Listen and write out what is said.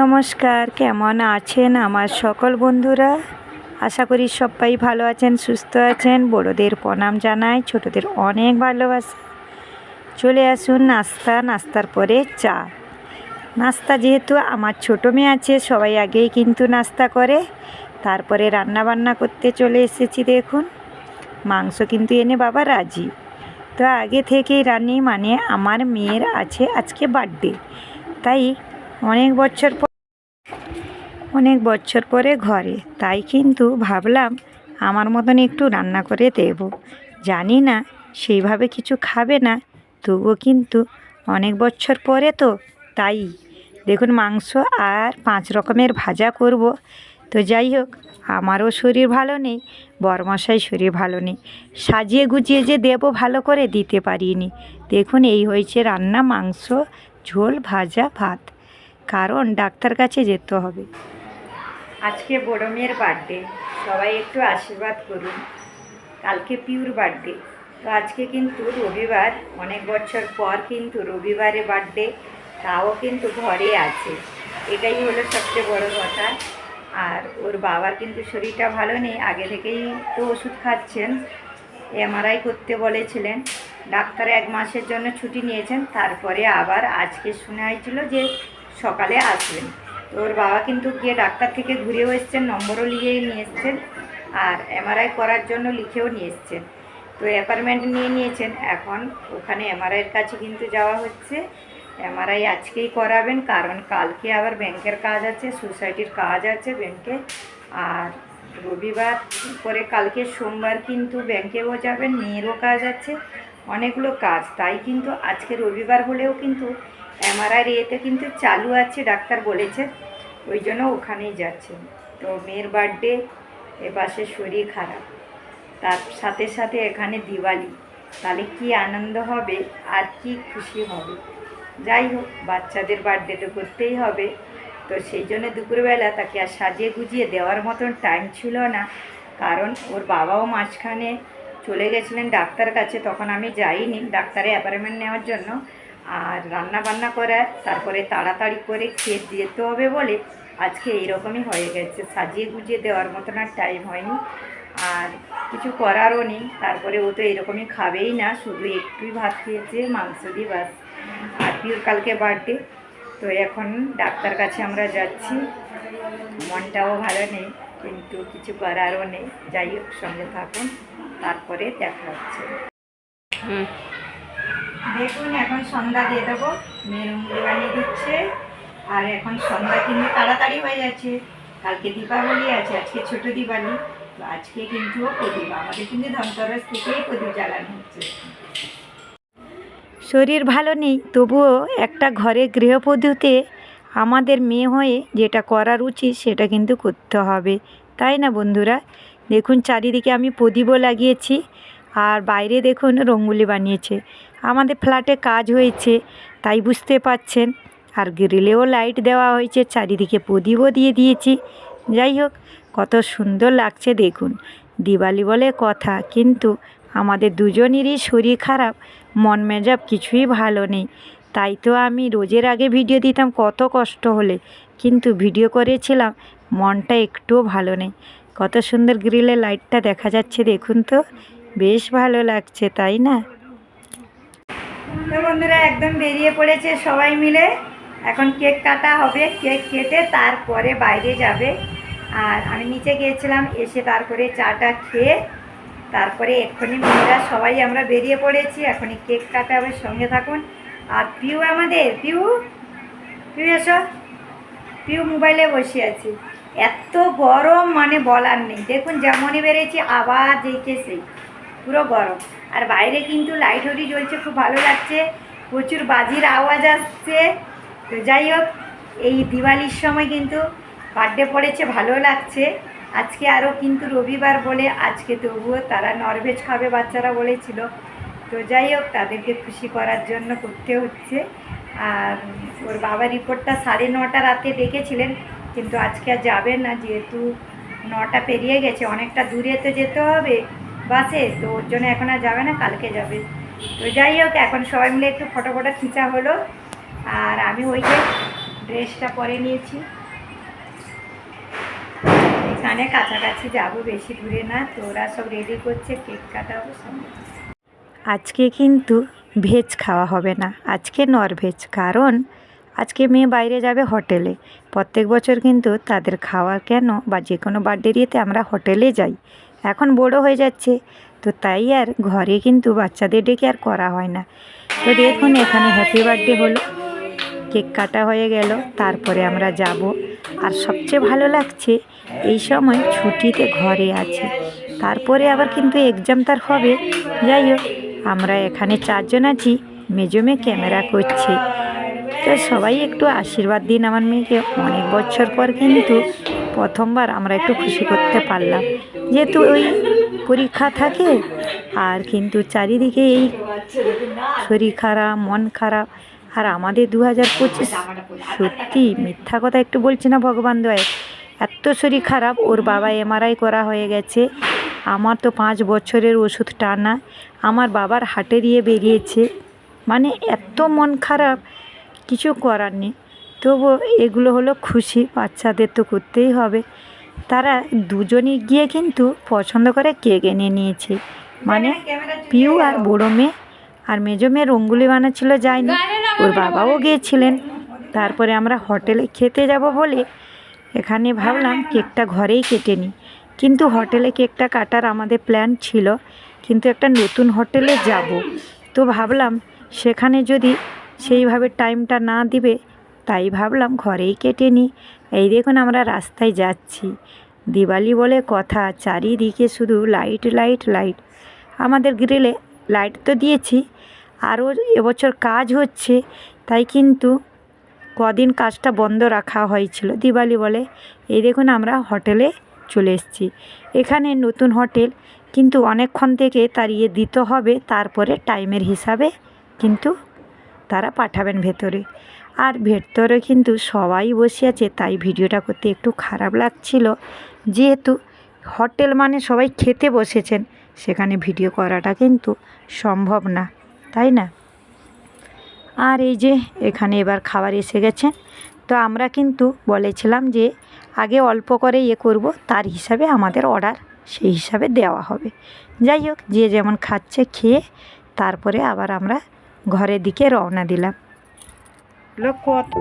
নমস্কার, কেমন আছেন আমার সকল বন্ধুরা? আশা করি সবাই ভালো আছেন, সুস্থ আছেন। বড়োদের প্রণাম জানাই, ছোটদের অনেক ভালোবাসা। চলে আসুন নাস্তা, নাস্তার পরে চা। নাস্তা যেহেতু আমার ছোটো মেয়ে আছে, সবাই আগেই কিন্তু নাস্তা করে। তারপরে রান্না বান্না করতে চলে এসেছি দেখুন। মাংস কিন্তু এনে বাবা রাজি। তো আগে থেকেই রানি মানে আমার মেয়ের আছে আজকে বার্থডে তাই অনেক বছর পর অনেক বছর পরে ঘরে। তাই কিন্তু ভাবলাম আমার মতন একটু রান্না করে দেব। জানি না সেইভাবে কিছু খাবে না, তবুও কিন্তু অনেক বছর পরে তো তাই। দেখুন মাংস আর পাঁচ রকমের ভাজা করব। তো যাই হোক, আমারও শরীর ভালো নেই, বরমশাই শরীর ভালো নেই। সাজিয়ে গুজিয়ে যে দেবো ভালো করে দিতে পারিনি। দেখুন এই হয়েছে রান্না, মাংস, ঝোল, ভাজা, ভাত। কারণ ডাক্তার কাছে যেতে হবে। আজকে বড় মেয়ের বার্থডে, সবাই একটু আশীর্বাদ করুন। কালকে পিউর বার্থডে, তো আজকে কিন্তু রবিবার, অনেক বছর পর কিন্তু রবিবারে বার্থডে, তাও কিন্তু ঘরে আছে। এটাই হলো সবচেয়ে বড় কথা। আর ওর বাবার কিন্তু শরীরটা ভালো নেই, আগে থেকেই তো ওষুধ খাচ্ছেন। এমআরআই করতে বলেছিলেন। ডাক্তার এক মাসের জন্য ছুটি নিয়েছেন, তারপরে আবার আজকে শোনা হয়েছিল যে সকালে আসবেন। তো ওর বাবা কিন্তু গিয়ে ডাক্তার থেকে ঘুরেও এসছেন, নম্বরও নিয়ে নিয়ে এসছেন আর এমআরআই করার জন্য লিখেও নিয়ে এসছেন। তো অ্যাপার্টমেন্ট নিয়ে নিয়েছেন। এখন ওখানে এমআরআইয়ের কাছে কিন্তু যাওয়া হচ্ছে। এমআরআই আজকেই করাবেন, কারণ কালকে আবার ব্যাংকের কাজ আছে, সোসাইটির কাজ আছে ব্যাংকে। আর রবিবার পরে কালকে সোমবার কিন্তু ব্যাংকেও যাবেন, মেয়েরও কাজ আছে, অনেকগুলো কাজ। তাই কিন্তু আজকে রবিবার হলেও কিন্তু এমআরআই এতে কিন্তু চালু আছে, ডাক্তার বলেছে। ওই জন্য ওখানেই যাচ্ছে। তো মেয়ের বার্থডে এপাশে শরীর খারাপ। তার সাথে সাথে এখানে দিওয়ালি। তাহলে কি আনন্দ হবে? আর কি খুশি হবে? যাই হোক, বাচ্চাদের বার্থডে তো করতেই হবে। তো সেই জন্য দুপুরবেলা তাকে আর সাজিয়ে গুজিয়ে দেওয়ার মতন টাইম ছিল না। কারণ ওর বাবাও মাঝখানে চলে গেছিলেন ডাক্তার কাছে, তখন আমি যাইনি। ডাক্তারে অ্যাপয়েন্টমেন্ট নেওয়ার জন্য। আর রান্না বান্না করে, তারপরে তাড়াতাড়ি করে খেয়ে যেতে হবে বলে আজকে এইরকমই হয়ে গেছে। সাজিয়ে গুজিয়ে দেওয়ার মতন আর টাইম হয়নি। আর কিছু করারও নেই। তারপরে ও তো এরকমই খাবেই না, শুধু একটুই ভাত খেয়েছে, মাংস দিয়ে বাস আর পিওর কালকে বার্থডে তো এখন ডাক্তার কাছে আমরা যাচ্ছি। মনটাও ভালো নেই, কিন্তু কিছু করারও নেই। যাই হোক, সঙ্গে থাকুন, তারপরে দেখা হচ্ছে। দেখুন, এখন সন্ধ্যা দিয়ে দেবো। মেয়ের বানিয়ে দিচ্ছে। আর এখন সন্ধ্যা কিন্তু তাড়াতাড়ি হয়ে যাচ্ছে। কালকে দীপাবলি আছে, আজকে ছোট দিওয়ালি তো আজকে কিন্তু প্রদীপ। আমাদের কিন্তু ধনতেরাস থেকেই প্রদীপ জ্বালানো হচ্ছে। শরীর ভালো নেই, তবুও একটা ঘরে গৃহপদ্ধতিতে আমাদের মেয়ে হয়ে যেটা করার উচিত সেটা কিন্তু করতে হবে। তাই না বন্ধুরা? দেখুন, চারিদিকে আমি প্রদীপও লাগিয়েছি। আর বাইরে দেখুন রঙ্গুলি বানিয়েছে। আমাদের ফ্ল্যাটে কাজ হয়েছে, তাই বুঝতে পাচ্ছেন। আর গ্রিলেও লাইট দেওয়া হয়েছে, চারিদিকে প্রদীপও দিয়ে দিয়েছি। যাই হোক, কত সুন্দর লাগছে দেখুন। দিওয়ালি বলে কথা, কিন্তু আমাদের দুজনেরই শরীর খারাপ, মন মেজাব কিছুই ভালো নেই। তাই তো আমি রোজের আগে ভিডিও দিতাম কত কষ্ট হলে, কিন্তু ভিডিও করেছিলাম, মনটা একটুও ভালো নেই। কত সুন্দর গ্রিলে লাইটটা দেখা যাচ্ছে, দেখুন তো। বেশ ভালো লাগছে, তাই না? তো বন্ধুরা, একদম বেরিয়ে পড়েছে সবাই মিলে। এখন কেক কাটা হবে, কেক কেটে তারপরে বাইরে যাবে। আর আমি নিচে গিয়েছিলাম, এসে তারপরে চাটা খেয়ে তারপরে এক্ষুনি মেয়েরা সবাই আমরা বেরিয়ে পড়েছি। এখনই কেক কাটা হবে, সঙ্গে থাকুন। আর পিউ আমাদের, পিউ? পিউ এসো। পিউ মোবাইলে বসে আছি। এত গরম মানে বলার নেই। দেখুন, যেমনই বেরিয়েছি, আবার সেই পুরো গরম। আর বাইরে কিন্তু লাইট হরি জ্বলছে, খুব ভালো লাগছে। প্রচুর বাজির আওয়াজ আসছে। তো যাই হোক, এই দিওয়ালির সময় কিন্তু বার্থডে পড়েছে, ভালো লাগছে। আজকে আরও কিন্তু রবিবার বলে, আজকে তবুও তারা ননভেজ খাবে বাচ্চারা বলেছিল। তো যাই হোক, তাদেরকে খুশি করার জন্য করতে হচ্ছে। আর ওর বাবা রিপোর্টটা সাড়ে নটা রাতে ডেকেছিলেন, কিন্তু আজকে আর যাবে না, যেহেতু নটা পেরিয়ে গেছে, অনেকটা দূরে তো যেতে হবে। বাসে, তো ওর জন্য এখন আর যাবে না, কালকে যাবে। তো যাই হোক, এখন সবাই মিলে একটু ফটো ফটো খিঁচা হলো। আর আমি ওই যে ড্রেসটা পরে নিয়েছি। এখানে কাছাকাছি যাব বেশি দূরে না, তো ওরা সব রেডি করছে কেক কাটাবো আজকে কিন্তু ভেজ খাওয়া হবে না, আজকে নর ভেজ কারণ আজকে মেয়ে বাইরে যাবে হোটেলে প্রত্যেক বছর কিন্তু তাদের খাওয়া কেন, বা যে কোনো বার্থডে আমরা হোটেলে যাই। এখন বড় হয়ে যাচ্ছে। তো তাই আর ঘরে কিন্তু বাচ্চাদের ডেকে আর করা হয় না। তো দেখুন, এখানে হ্যাপি বার্থডে হলো। কেক কাটা হয়ে গেল। তারপরে আমরা যাব। আর সবচেয়ে ভালো লাগছে, এই সময় ছুটিতে ঘরে আছে। তারপরে আবার কিন্তু এক্সাম তার হবে। যাই হোক, আমরা এখানে চারজন আছি। মেজো মেয়ে ক্যামেরা করছে। তো সবাই একটু আশীর্বাদ দিন আমার মেয়েকে। অনেক বছর পর কিন্তু প্রথমবার আমরা একটু খুশি করতে পারলাম। যেহেতু ওই পরীক্ষা থাকে, আর কিন্তু চারিদিকে এই শরীর খারাপ, মন খারাপ। আর আমাদের দু হাজার পঁচিশ সত্যি মিথ্যা কথা একটু বলছি না, ভগবান দয় এত শরীর খারাপ, ওর বাবা এমআরআই করা হয়ে গেছে। আমার তো পাঁচ বছরের ওষুধ টানা। আমার বাবার হাটে দিয়ে বেরিয়েছে। মানে এত মন খারাপ, কিছু করার নেই। তবু এগুলো হলো খুশি, বাচ্চাদের তো করতেই হবে। তারা দুজনই গিয়ে কিন্তু পছন্দ করে কেক এনে নিয়েছে। মানে পিউ আর বড়ো মেয়ে আর মেজো মেয়ে রঙ্গুলি বানাচ্ছিল যায়নি। ওর বাবাও গিয়েছিলেন। তারপরে আমরা হোটেলে খেতে যাব বলে এখানে ভাবলাম কেকটা ঘরেই কেটে নিই। কিন্তু হোটেলে কেকটা কাটার আমাদের প্ল্যান ছিল। কিন্তু একটা নতুন হোটেলে যাব। তো ভাবলাম সেখানে যদি সেইভাবে টাইমটা না দিবে তাই ভাবলাম ঘরেই কেটে নিই। এই দেখুন আমরা রাস্তায় যাচ্ছি। দিওয়ালি বলে কথা, চারিদিকে শুধু লাইট লাইট লাইট। আমাদের গ্রিলে লাইট তো দিয়েছি, আরও এবছর কাজ হচ্ছে, তাই কিন্তু কদিন কাজটা বন্ধ রাখা হয়েছিল দিওয়ালি বলে। এই দেখুন আমরা হোটেলে চলে এসেছি। এখানে নতুন হোটেল, কিন্তু অনেকক্ষণ থেকে তার ইয়ে দিতে হবে, তারপরে টাইমের হিসাবে কিন্তু তারা পাঠাবেন ভেতরে। আর ভেতরে কিন্তু সবাই বসে আছে, তাই ভিডিওটা করতে একটু খারাপ লাগছিল। যেহেতু হোটেল মানে সবাই খেতে বসেছেন, সেখানে ভিডিও করাটা কিন্তু সম্ভব না, তাই না? আর এই যে এখানে এবার খাবার এসে গেছে। তো আমরা কিন্তু বলেছিলাম যে আগে অল্প করে ইয়ে করব, তার হিসাবে আমাদের অর্ডার সেই হিসাবে দেওয়া হবে। যাই হোক, যে যেমন খাচ্ছে খেয়ে তারপরে আবার আমরা ঘরের দিকে রওনা দিলাম। লোক কত